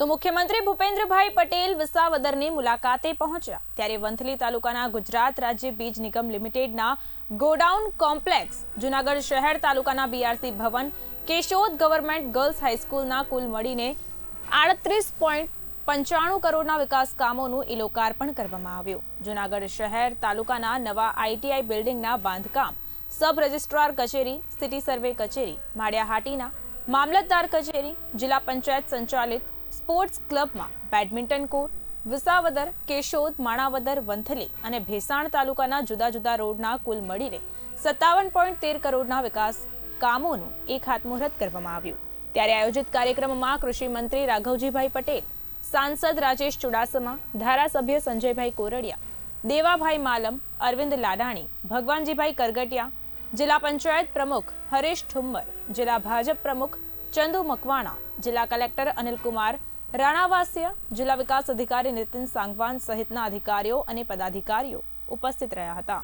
તો મુખ્યમંત્રી ભૂપેન્દ્રભાઈ પટેલ વિસાવદરની મુલાકાતે પહોંચ્યા. ત્યારે વંથલી તાલુકાના ગુજરાત રાજ્ય બીજ નિગમ લિમિટેડના ગોડાઉન કોમ્પ્લેક્સ, જુનાગઢ શહેર તાલુકાના બીઆરસી ભવન, કેશોદ ગવર્મેન્ટ ગર્લ્સ હાઈસ્કૂલના કુલ મળીને આડત્રીસ કરોડના વિકાસ કામોનું ઈ લોકાર્પણ કરવામાં આવ્યું. જુનાગઢ શહેર તાલુકાના નવા આઈટીઆઈ બિલ્ડિંગના બાંધકામ, સબ રજિસ્ટ્રાર કચેરી, સિટી સર્વે કચેરી, માળિયાહાટીના મામલતદાર કચેરી, જિલ્લા પંચાયત સંચાલિત સ્પોર્ટ્સ ક્લબમાં બેડમિન્ટન કોર્ટ, વિસાવદર, કેશોદ, માણાવદર, વંથલી અને ભેસાણ તાલુકાના જુદા જુદા રોડના કુલ મળીને સત્તાવન પોઈન્ટ તેર કરોડના વિકાસ કામોનું એક હાથમુહૂર્ત કરવામાં આવ્યું. ત્યારે આયોજિત કાર્યક્રમમાં કૃષિ મંત્રી રાઘવજીભાઈ પટેલ, સાંસદ રાજેશ ચુડાસમા, ધારાસભ્ય સંજયભાઈ કોરડિયા, દેવાભાઈ માલમ, અરવિંદ લાડાણી, ભગવાનજીભાઈ કરગટિયા, જિલ્લા પંચાયત પ્રમુખ હરેશ ઠુમ્મર, જિલ્લા ભાજપ પ્રમુખ ચંદુ મકવાણા, જિલ્લા કલેક્ટર અનિલકુમાર, રાણાવાસિયા, જિલ્લા વિકાસ અધિકારી નીતિન સાંગવાન સહિતના અધિકારીઓ અને પદાધિકારીઓ ઉપસ્થિત રહ્યા હતા.